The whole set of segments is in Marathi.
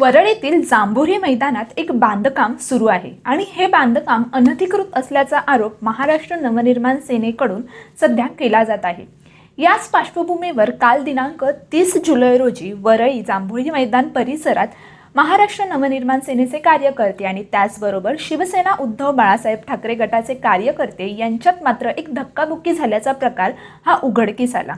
वरळीतील जांभुरी मैदानात एक बांधकाम सुरू आहे आणि हे बांधकाम अनधिकृत असल्याचा आरोप महाराष्ट्र नवनिर्माण सेनेकडून सध्या केला जात आहे. याच पार्श्वभूमीवर काल दिनांक तीस जुलै रोजी वरळी जांभोळी मैदान परिसरात महाराष्ट्र नवनिर्माण सेनेचे कार्यकर्ते आणि त्याचबरोबर शिवसेना उद्धव बाळासाहेब ठाकरे गटाचे कार्यकर्ते यांच्यात मात्र एक धक्काबुक्की झाल्याचा प्रकार हा उघडकीस आला.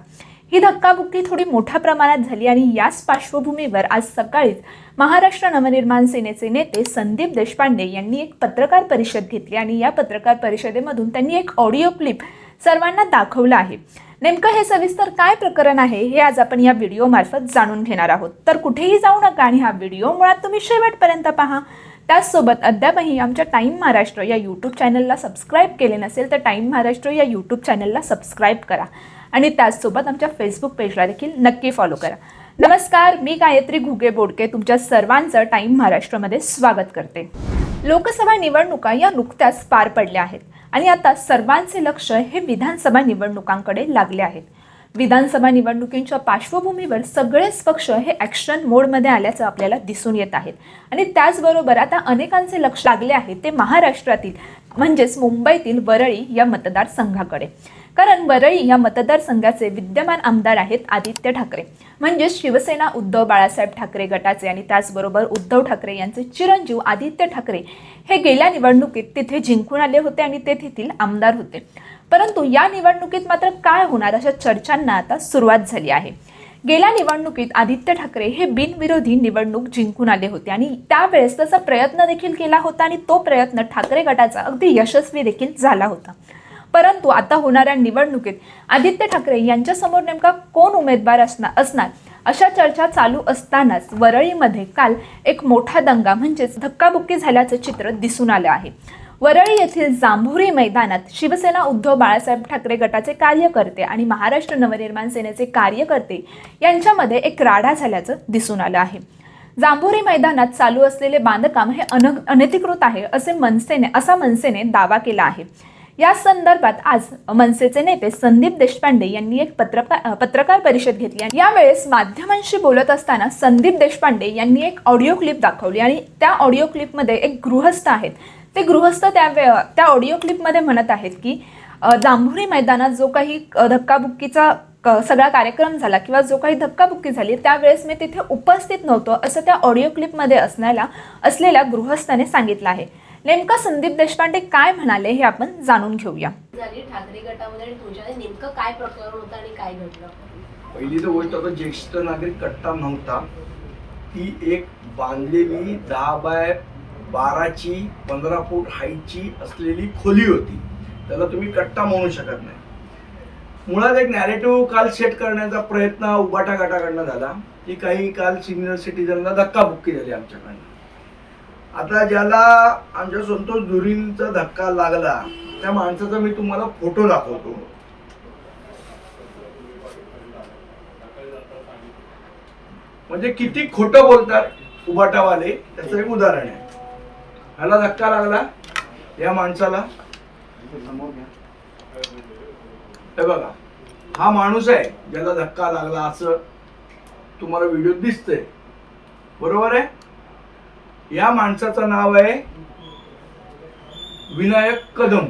ही धक्काबुक्की थोडी मोठ्या प्रमाणात झाली आणि याच पार्श्वभूमीवर आज सकाळीच महाराष्ट्र नवनिर्माण सेनेचे नेते संदीप देशपांडे यांनी एक पत्रकार परिषद घेतली आणि या पत्रकार परिषदेमधून त्यांनी एक ऑडिओ क्लिप सर्वांना दाखवलं आहे. नेमकं हे सविस्तर काय प्रकरण आहे हे आज आपण या व्हिडिओमार्फत जाणून घेणार आहोत. तर कुठेही जाऊ नका आणि हा व्हिडिओ मुळात तुम्ही शेवटपर्यंत पहा. त्याचसोबत अद्यापही आमच्या टाईम महाराष्ट्र या यूट्यूब चॅनलला सबस्क्राईब केले नसेल तर टाईम महाराष्ट्र या यूट्यूब चॅनलला सबस्क्राईब करा. आणि त्याचसोबत आमच्या फेसबुक पेजला देखील नक्की फॉलो करा. नमस्कार मी गायत्री घुगे बोडके. तुमच्या सर्वांचं टाईम महाराष्ट्रामध्ये स्वागत करते. लोकसभा निवडणुका या नुकत्याच पार पडल्या आहेत आणि आता सर्वांचे लक्ष हे विधानसभा निवडणुकांकडे लागले आहेत. विधानसभा निवडणुकींच्या पार्श्वभूमीवर सगळेच पक्ष हे ॲक्शन मोडमध्ये आल्याचं आपल्याला दिसून येत आहेत आणि त्याचबरोबर आता अनेकांचे लक्ष लागले आहे ते महाराष्ट्रातील म्हणजेच मुंबईतील वरळी या मतदारसंघाकडे. कारण वरळी या मतदारसंघाचे विद्यमान आमदार आहेत आदित्य ठाकरे. म्हणजेच शिवसेना उद्धव बाळासाहेब ठाकरे गटाचे आणि त्याचबरोबर उद्धव ठाकरे यांचे चिरंजीव आदित्य ठाकरे हे गेल्या निवडणुकीत तिथे जिंकून आले होते आणि ते तेथील आमदार होते. परंतु या निवडणुकीत मात्र काय होणार अशा चर्चांना आता सुरुवात झाली आहे. गेल्या निवडणुकीत आदित्य ठाकरे हे बिनविरोधी निवडणूक जिंकून आले होते आणि त्यावेळेस त्याचा प्रयत्न देखील केला होता आणि तो प्रयत्न ठाकरे गटाचा अगदी यशस्वी देखील झाला होता. परंतु आता होणाऱ्या निवडणुकीत आदित्य ठाकरे यांच्यासमोर नेमका कोण उमेदवार असणार असणार? अशा चर्चा चालू असतानाच वरळीमध्ये काल एक मोठा दंगा म्हणजेच धक्काबुक्की झाल्याचं चित्र दिसून आलं आहे. वरळी येथील जांभुरी मैदानात शिवसेना उद्धव बाळासाहेब ठाकरे गटाचे कार्यकर्ते आणि महाराष्ट्र नवनिर्माण सेनेचे कार्यकर्ते यांच्यामध्ये एक राडा झाल्याचं दिसून आलं आहे. जांभुरी मैदानात चालू असलेले बांधकाम हे अन अनधिकृत आहे असे मनसेने असा मनसेने दावा केला आहे. या संदर्भात आज मनसेचे नेते संदीप देशपांडे यांनी एक पत्रकार पत्रकार परिषद घेतली आणि यावेळेस माध्यमांशी बोलत असताना संदीप देशपांडे यांनी एक ऑडिओ क्लिप दाखवली आणि त्या ऑडिओ क्लिपमध्ये एक गृहस्थ आहेत ते गृहस्थ त्या वे- त्या ऑडिओ क्लिपमध्ये म्हणत आहेत की जांभुरी मैदानात जो काही धक्काबुक्कीचा क- सगळा कार्यक्रम झाला किंवा जो काही धक्काबुक्की झाली त्यावेळेस मी तिथे उपस्थित नव्हतो असं त्या ऑडिओ क्लिपमध्ये असण्याला असलेल्या गृहस्थाने सांगितलं आहे. नेमकं संदीप देशपांडे काय म्हणाले हे आपण जाणून घेऊया. झाली ठाकरे गटामध्ये आणि तुझ्या नेमकं काय प्रकरण होतं आणि काय घडलं? पहिली तर गोष्ट आता ज्येष्ठ नागरिक कट्टा नव्हता. ती एक बांधलेली दहा बाय बाराची पंधरा फूट हाईटची असलेली खोली होती. त्याला तुम्ही कट्टा म्हणू शकत नाही. मुळात एक नॅरेटिव्ह काल सेट करण्याचा प्रयत्न उबाटा गटाकडनं झाला. की काही काल सिनियर सिटीजनला धक्काबुक्की झाली आमच्याकडनं. आता ज्याला आमच्या संतोष धुरींचा धक्का लागला त्या माणसाचा मी तुम्हाला फोटो दाखवतो. म्हणजे किती खोटं बोलतात उबाटावाले त्याचं एक उदाहरण आहे. ह्याला धक्का लागला. या माणसाला. हे बघा हा माणूस आहे ज्याला धक्का लागला असं तुम्हाला व्हिडिओ दिसतंय. बरोबर आहे? या माणसाचं नाव आहे विनायक कदम.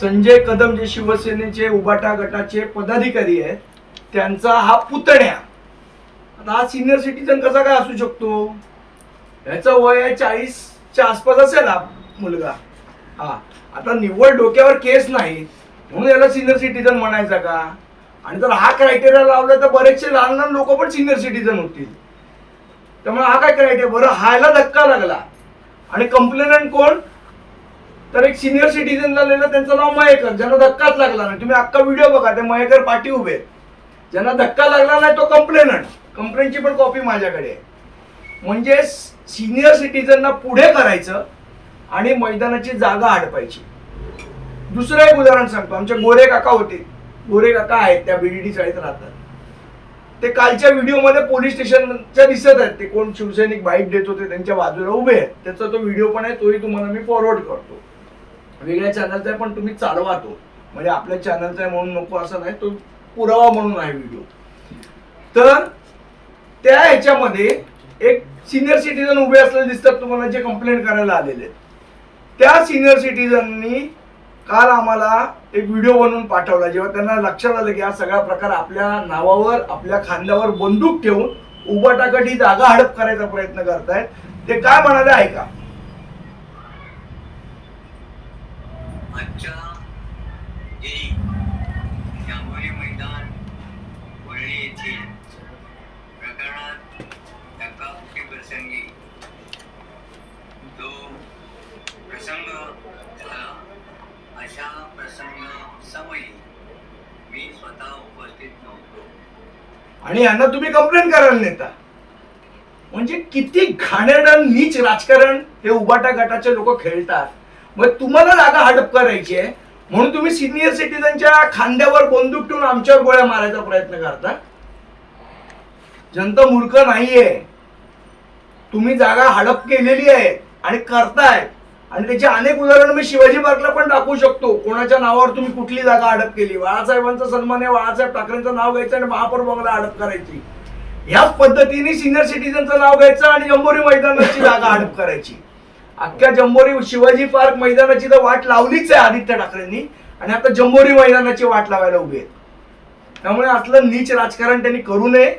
संजय कदम जे शिवसेनेचे उबाटा गटाचे पदाधिकारी आहेत त्यांचा हा पुतण्या. आता हा सिनियर सिटीजन कसा काय असू शकतो? ह्याचं वय आहे चाळीस. च्या आसपास असेल हा मुलगा. हा. आता निव्वळ डोक्यावर केस नाही म्हणून याला सिनियर सिटीजन म्हणायचा का? आणि जर हा क्रायटेरिया लावला तर बरेचसे लहान लहान लोक पण सिनियर सिटीजन होतील. त्यामुळे हा काय क्रायटेरिया बरं हायला धक्का लागला. आणि कंप्लेनंट कोण? तर एक सिनियर सिटीजन झालेलं त्यांचं नाव मयेकर ज्यांना धक्काच लागला नाही. तुम्ही अख्खा व्हिडिओ बघा ते मयेकर पाठी उभे आहेत. ज्यांना धक्का लागला नाही तो कंप्लेनंट कंप्लेंटची पण कॉपी माझ्याकडे आहे. म्हणजे सिनियर सिटीजनना पुढे करायचं आणि मैदानाची जागा आडपायची. दुसरं एक उदाहरण सांगतो. आमचे गोरे काका होते. गोरे काका आहेत त्या बीडीडी चाळीत राहतात. ते कालच्या व्हिडिओमध्ये पोलीस स्टेशनच्या दिसत आहेत. ते कोण शिवसैनिक बाईक देत होते त्यांच्या बाजूला उभे आहेत. त्याचा तो व्हिडिओ पण आहे तोही तुम्हाला मी फॉरवर्ड करतो. वेगळ्या चॅनलचा आहे पण तुम्ही चालवा तो. म्हणजे आपल्या चॅनलचा आहे म्हणून नको असं नाही तो पुरावा म्हणून आहे व्हिडिओ तर त्या ह्याच्यामध्ये एक सिनियर सिटीजन उभे असलेले दिसतात तुम्हाला जे कंप्लेंट करायला आलेले त्या सिनियर सिटीजननी काल आम्हाला एक व्हिडिओ बनवून पाठवला जेव्हा त्यांना लक्षात आलं की हा सगळा प्रकार आपल्या नावावर आपल्या खांद्यावर बंदूक ठेवून उबाटाकट ही जागा हडप करायचा प्रयत्न करतायत. ते काय म्हणाले ऐका. आणि यांना तुम्ही कंप्लेंट करायला नेता. म्हणजे किती घाणेरडं नीच राजकारण हे उबाटा गटाचे लोक खेळतात. मग तुम्हाला जागा हडप करायची आहे. म्हणून तुम्ही सिनियर सिटीजनच्या खांद्यावर बंदूक ठेवून आमच्यावर गोळ्या मारायचा प्रयत्न करता. जनता मूर्ख नाहीये. तुम्ही जागा हडप केलेली आहे आणि करताय. आणि त्याची अनेक उदाहरणं मी शिवाजी पार्कला पण दाखवू शकतो. कोणाच्या नावावर तुम्ही कुठली जागा अडप केली? बाळासाहेबांचा सन्मान आहे बाळासाहेब ठाकरेंचं नाव घ्यायचं आणि महापौर बंगला अडप करायची. ह्याच पद्धतीने सिनियर सिटीजनचं नाव घ्यायचं आणि जंबोरी मैदानाची जागा अडप करायची. अख्ख्या जंबोरी शिवाजी पार्क मैदानाची तर वाट लावलीच आहे आदित्य ठाकरेंनी आणि आता जंबोरी मैदानाची वाट लावायला उभी आहेत. त्यामुळे असलं नीच राजकारण त्यांनी करू नये.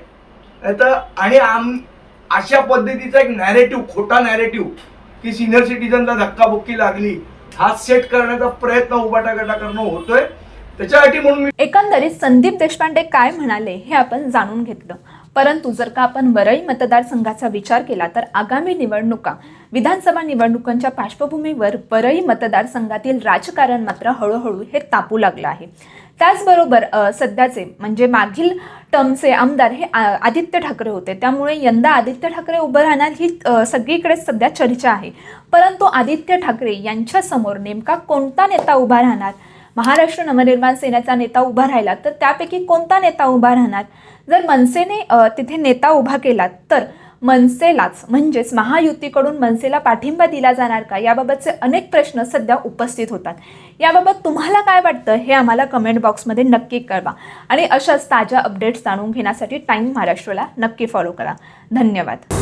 नाहीतर आणि आम अशा पद्धतीचा एक नॅरेटिव्ह खोटा नॅरेटिव्ह की सिनियर सिटीजनला धक्काबुक्की लागली हा सेट करण्याचा प्रयत्न उबाटा करणं होतोय. त्याच्यासाठी म्हणून एकंदरीत संदीप देशपांडे काय म्हणाले हे आपण जाणून घेतलं. परंतु जर का आपण वरळी मतदारसंघाचा विचार केला तर आगामी निवडणुका विधानसभा निवडणुकांच्या पार्श्वभूमीवर वरळी मतदारसंघातील राजकारण मात्र हळूहळू हे तापू लागलं आहे. त्याचबरोबर सध्याचे म्हणजे मागील टर्मचे आमदार हे आ- आदित्य ठाकरे होते. त्यामुळे यंदा आदित्य ठाकरे उभं राहणार ही सगळीकडे सध्या चर्चा आहे. परंतु आदित्य ठाकरे यांच्यासमोर नेमका कोणता नेता उभा राहणार? महाराष्ट्र नवनिर्माण सेनेचा नेता उभा राहिला तर त्यापैकी कोणता नेता उभा राहणार? जर मनसेने तिथे नेता उभा केला तर मनसेलाच म्हणजेच महायुतीकडून मनसेला पाठिंबा दिला जाणार का? याबाबतचे अनेक प्रश्न सध्या उपस्थित होतात. याबाबत तुम्हाला काय वाटतं हे आम्हाला कमेंट बॉक्समध्ये नक्की कळवा. आणि अशाच ताज्या अपडेट्स जाणून घेण्यासाठी टाईम महाराष्ट्राला नक्की फॉलो करा. धन्यवाद.